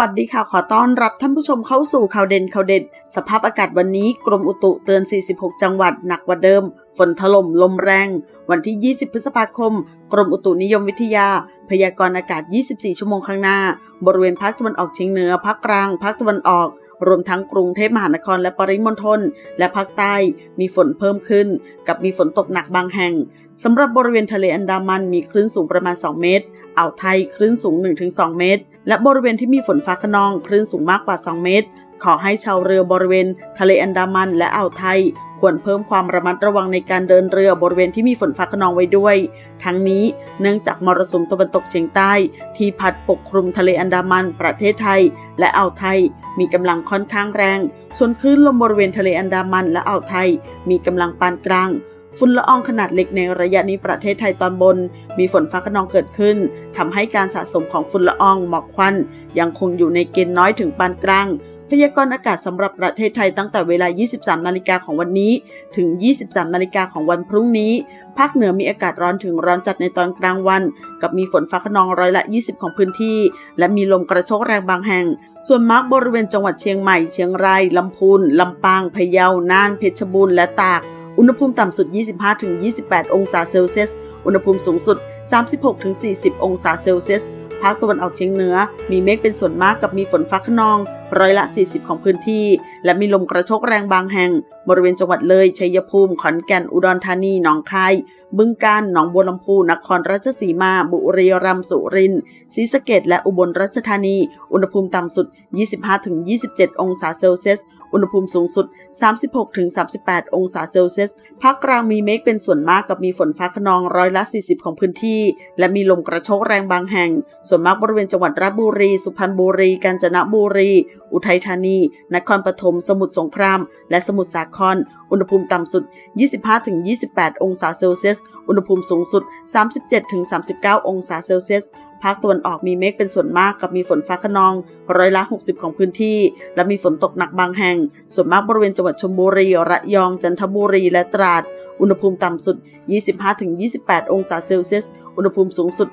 วัสดีค่ะ ขอต้อนรับท่านผู้ชมเข้าสู่ข่าวเด่นข่าวเด็ด สภาพอากาศวันนี้กรมอุตุเตือน 46 จังหวัดหนักกว่าเดิม ฝนถล่มลมแรง วันที่ 20 พฤษภาคม กรมอุตุนิยมวิทยา พยากรณ์อากาศ 24 ชั่วโมงข้างหน้า บริเวณภาคตะวันออกเฉียงเหนือภาคกลางภาคตะวันออก รวมทั้งกรุงเทพมหานครและปริมณฑลและภาคใต้ มีฝนเพิ่มขึ้น กับมีฝนตกหนักบางแห่งสำหรับบริเวณทะเลอันดามันมีคลื่นสูงประมาณ 2 เมตร อ่าวไทยคลื่นสูง 1-2 เมตร และบริเวณที่มีฝนฟ้าขนองคลื่นสูงมากกว่า 2 เมตร ขอให้ชาวเรือบริเวณ ทะเลอันดามันและอ่าวไทย ควรเพิ่มความระมัดระวังในการเดินเรือบริเวณที่มีฝนฟ้าขนองไว้ด้วย ทั้งนี้เนื่องจากมรสุมตะวันตกเฉียงใต้ ที่พัดปกคลุมทะเลอันดามัน ประเทศไทย และอ่าวไทย มีกำลังค่อนข้างแรง ส่วนคลื่นลมบริเวณทะเลอันดามันและอ่าวไทย มีกำลังปานกลาง ฝุ่นละอองขนาดเล็กในระยะนี้ประเทศไทยตอนบน มีฝนฟ้าขนองเกิดขึ้นทำให้การสะสมของฝุ่นละอองหมอกควัน ยังคงอยู่ในเกณฑ์น้อยถึงปานกลาง พยากรณ์อากาศสำหรับประเทศไทยตั้งแต่เวลา 23 นาฬิกาของวันนี้ ถึง 23 นาฬิกาของวันพรุ่งนี้ ภาคเหนือมีอากาศร้อนถึงร้อนจัดในตอนกลางวัน กับมีฝนฟ้าขนองร้อยละ 20 ของพื้นที่ และมีลมกระโชกแรงบางแห่ง ส่วนมากบริเวณจังหวัดเชียงใหม่ เชียงรายลำพูนลำปาง พะเยา น่าน เพชรบูรณ์ และตาก อุณหภูมิต่ำสุด 25-28 องศาเซลเซียส อุณหภูมิสูงสุด 36-40 องศาเซลเซียส ภาคตะวันออกเฉียงเหนือ มีเมฆเป็นส่วนมากกับมีฝนฟ้าขนอง ร้อยละ 40 ของพื้นที่ และมีลมกระโชกแรงบางแห่ง บริเวณจังหวัดเลย ชัยภูมิ ขอนแก่น อุดรธานี หนองคาย บึงกาฬ หนองบัวลำพู นครราชสีมา บุรีรัมย์ สุรินทร์ ศรีสะเกษและอุบลราชธานี อุณหภูมิต่ำสุด 25-27 องศาเซลเซียส อุณหภูมิสูงสุด 36-38 องศาเซลเซียส ภาคกลางมีเมฆเป็นส่วนมากกับมีฝนฟ้าขนองร้อยละ 40 ของพื้นที่ และมีลมกระโชกแรงบางแห่ง ส่วนมากบริเวณจังหวัดราชบุรี สุพรรณบุรี กาญจนบุรีอุทัยธานี นครปฐม สมุทรสงคราม และสมุทรสาคร อุณหภูมิต่ำสุด 25-28 องศาเซลเซียส อุณหภูมิสูงสุด 37-39 องศาเซลเซียส ภาคตะวันออกมีเมฆเป็นส่วนมากกับมีฝนฟ้าขนอง ร้อยละ 60 ของพื้นที่ และมีฝนตกหนักบางแห่ง ส่วนมากบริเวณจังหวัดชลบุรี ระยอง จันทบุรี และตราด อุณหภูมิต่ำสุด 25-28 องศาเซลเซียส อุณหภูมิสูงสุด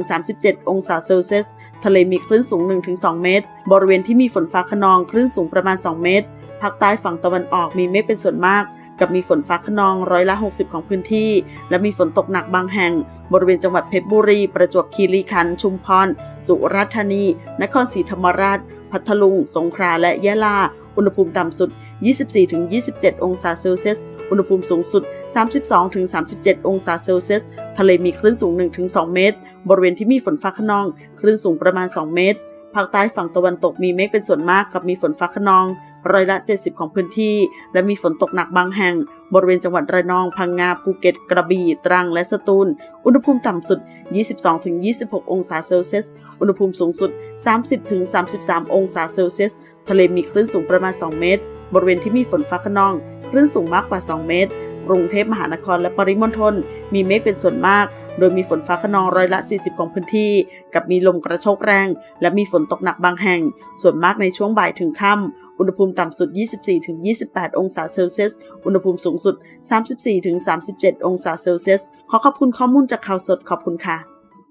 32-37 องศาเซลเซียส ทะเลมีคลื่นสูง 1-2 เมตร บริเวณที่มีฝนฟ้าขนองคลื่นสูงประมาณ 2 เมตร ภาคใต้ฝั่งตะวันออกมีเมฆเป็นส่วนมาก กับมีฝนฟ้าขนองร้อยละ 60 ของพื้นที่ และมีฝนตกหนักบางแห่ง บริเวณจังหวัดเพชรบุรี ประจวบคีรีขันธ์ ชุมพร สุราษฎร์ธานี นครศรีธรรมราช พัทลุง สงขลา และยะลา อุณหภูมิต่ำสุด 24-27 องศาเซลเซียส อุณหภูมิสูงสุด 32-37 องศาเซลเซียส ทะเลมีคลื่นสูง 1-2 เมตร บริเวณที่มีฝนฟ้าขนอง คลื่นสูงประมาณ 2 เมตร ภาคใต้ฝั่งตะวันตกมีเมฆเป็นส่วนมากกับมีฝนฟ้าขนองร้อยละ 70 ของพื้นที่ และมีฝนตกหนักบางแห่ง บริเวณจังหวัดระนอง พังงา ภูเก็ต กระบี่ ตรัง และสตูล อุณหภูมิต่ำสุด 22-26 องศาเซลเซียส อุณหภูมิสูงสุด 30-33 องศาเซลเซียส ทะเลมีคลื่นสูงประมาณ 2 เมตร บริเวณที่มีฝนฟ้าขนอง คลื่นสูงมากกว่า 2 เมตร กรุงเทพมหานครและปริมณฑลมีเมฆเป็นส่วนมาก โดยมีฝนฟ้าขนองร้อยละ 40 ของพื้นที่ กับมีลมกระโชกแรง และมีฝนตกหนักบางแห่ง ส่วนมากในช่วงบ่ายถึงค่ำอุณหภูมิต่ำสุด 24-28 องศาเซลเซียส อุณหภูมิสูงสุด 34-37 องศาเซลเซียส ขอขอบคุณข้อมูลจากข่าวสดขอบคุณค่ะ